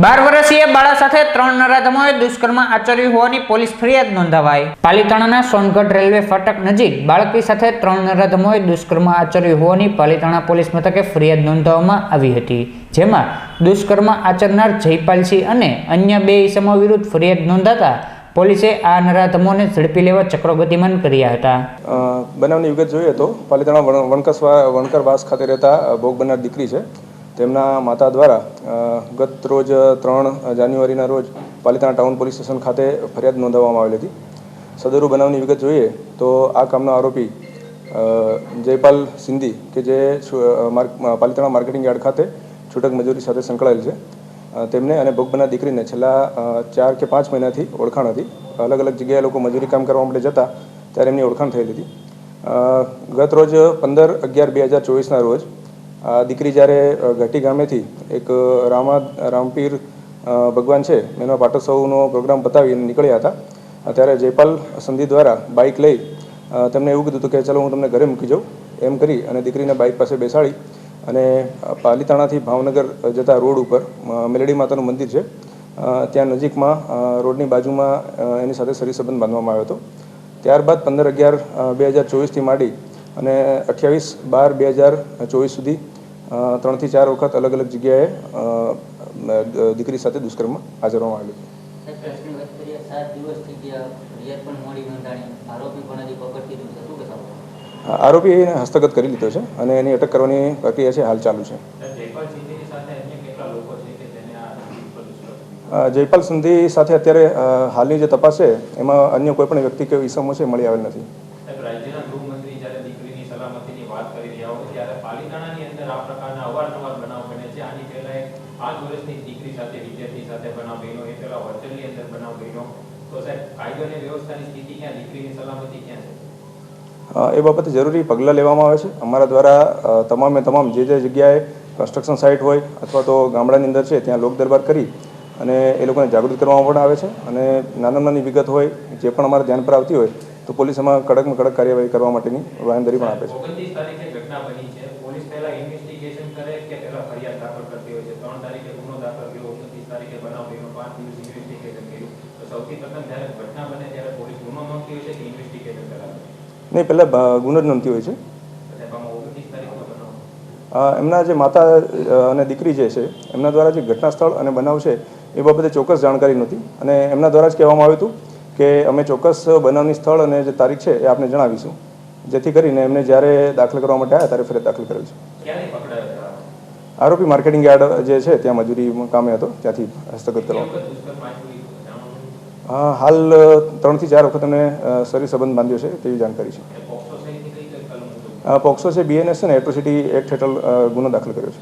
બાર વર્ષીય બાળા સાથે ત્રણ નરાધમોએ દુષ્કર્મ આચર્યું હોવાની પોલીસ ફરિયાદ નોંધાવાઈ. પાલીતાણાના સોનગઢ રેલવે ફાટક નજીક બાળકી સાથે ત્રણ નરાધમોએ દુષ્કર્મ આચર્યું હોવાની પાલીતાણા પોલીસ મથકે ફરિયાદ નોંધાવવામાં આવી હતી, જેમાં દુષ્કર્મ આચરનાર જયપાલસિંહ અને અન્ય બે ઇસમો વિરુદ્ધ ફરિયાદ નોંધાતા પોલીસે આ નરાધમોને ઝડપી લેવા ચક્રો ગતિમાન કર્યા હતા. બનાવની વિગત જોઈએ તો પાલિતાણા વણકરવાસ ખાતે રહેતા ભોગ બનનાર દીકરી છે. તેમના માતા દ્વારા ગત રોજ ત્રણ જાન્યુઆરીના રોજ પાલિતાણા ટાઉન પોલીસ સ્ટેશન ખાતે ફરિયાદ નોંધાવવામાં આવેલી હતી. સદરુ બનાવની વિગત જોઈએ તો આ કામનો આરોપી જયપાલ સિંધી કે જે પાલિતાણા માર્કેટિંગ યાર્ડ ખાતે છૂટક મજૂરી સાથે સંકળાયેલ છે. તેમને અને ભોગબના દીકરીને છેલ્લા ચાર કે પાંચ મહિનાથી ઓળખાણ હતી. અલગ અલગ જગ્યાએ લોકો મજૂરી કામ કરવા માટે જતા ત્યારે એમની ઓળખાણ થયેલી હતી. ગત રોજ પંદર અગિયાર બે હજાર ચોવીસના રોજ આ દીકરી જ્યારે ઘાટી ગામેથી એક રામા, રામપીર ભગવાન છે, એનો પાટોત્સવનો પ્રોગ્રામ પતાવીને નીકળ્યા હતા. ત્યારે જયપાલ સંધિ દ્વારા બાઇક લઈ તેમને એવું કીધું હતું કે, ચાલો, હું તમને ઘરે મૂકી જાઉં. એમ કરી અને દીકરીને બાઇક પાસે બેસાડી અને પાલીતાણાથી ભાવનગર જતા રોડ ઉપર મેલડી માતાનું મંદિર છે. ત્યાં નજીકમાં રોડની બાજુમાં એની સાથે સરી સંબંધ બાંધવામાં આવ્યો હતો. ત્યારબાદ પંદર અગિયાર બે હજાર ચોવીસથી માંડી અને અઠ્યાવીસ બાર બે હજાર ચોવીસ સુધી ત્રણથી ચાર વખત અલગ અલગ જગ્યાએ દીકરી સાથે દુષ્કર્મ આચરવામાં આવ્યું આરોપી એને હસ્તગત કરી લીધો છે અને એની અટક કરવાની પ્રક્રિયા છે હાલ ચાલુ છે. જયપાલ સંધિ સાથે અત્યારે હાલની જે તપાસ છે એમાં અન્ય કોઈ પણ વ્યક્તિ કે ઈસમો છે મળી આવેલ નથી સાહેબ રાજ્યના ગૃહમંત્રી જ્યારે દીકરીની સલામતીની વાત કરી ત્યારે પાલિતાણાની અંદર આ પ્રકારના અવારનવાર બનાવ બને છે. આની પહેલા એક પાંચ વર્ષની દીકરી સાથે, વિદ્યાર્થી સાથે બનાવ બન્યો. એ પહેલા હોસ્ટેલની અંદર બનાવ બન્યો. તો સાહેબ, કાયદો અને વ્યવસ્થાની સ્થિતિ ક્યાં? દીકરીની સલામતી ક્યાં છે? એ બાબતે જરૂરી પગલાં લેવામાં આવે છે. અમારા દ્વારા તમામે તમામ જે જે જગ્યાએ કન્સ્ટ્રક્શન સાઇટ હોય અથવા તો ગામડાની અંદર છે, ત્યાં લોક દરબાર કરી અને એ લોકોને જાગૃત કરવામાં પણ આવે છે. અને નાના નાની વિગત હોય, જે પણ અમારા ધ્યાન પર આવતી હોય તો પોલીસ એમાં કડકમાં કડક કાર્યવાહી કરવા માટેની બાંયધરી પણ આપે છે. નહીં પહેલાં ગુનો જ નોંધતી હોય છે. એમના જે માતા અને દીકરી જે છે એમના દ્વારા જે ઘટના સ્થળ અને બનાવ છે એ બાબતે ચોક્કસ જાણકારી નહોતી. અને એમના દ્વારા જ કહેવામાં આવ્યું હતું કે અમે ચોક્કસ બનાવની સ્થળ અને જે તારીખ છે એ આપને જણાવીશું. જેથી કરીને એમને જ્યારે દાખલ કરવા માટે આવ્યા ત્યારે ફરિયાદ દાખલ કરેલ છે? આરોપી? માર્કેટિંગ યાર્ડ જે છે ત્યાં મજૂરી કામે હતો ત્યાંથી હસ્તગત કરવા હાલ ત્રણથી ચાર વખત અમે શરીર સંબંધ બાંધ્યો છે તેવી જાણકારી છે. પોક્સો છે બીએનએસ ને એટ્રોસિટી એક્ટ હેઠળ ગુનો દાખલ કર્યો છે.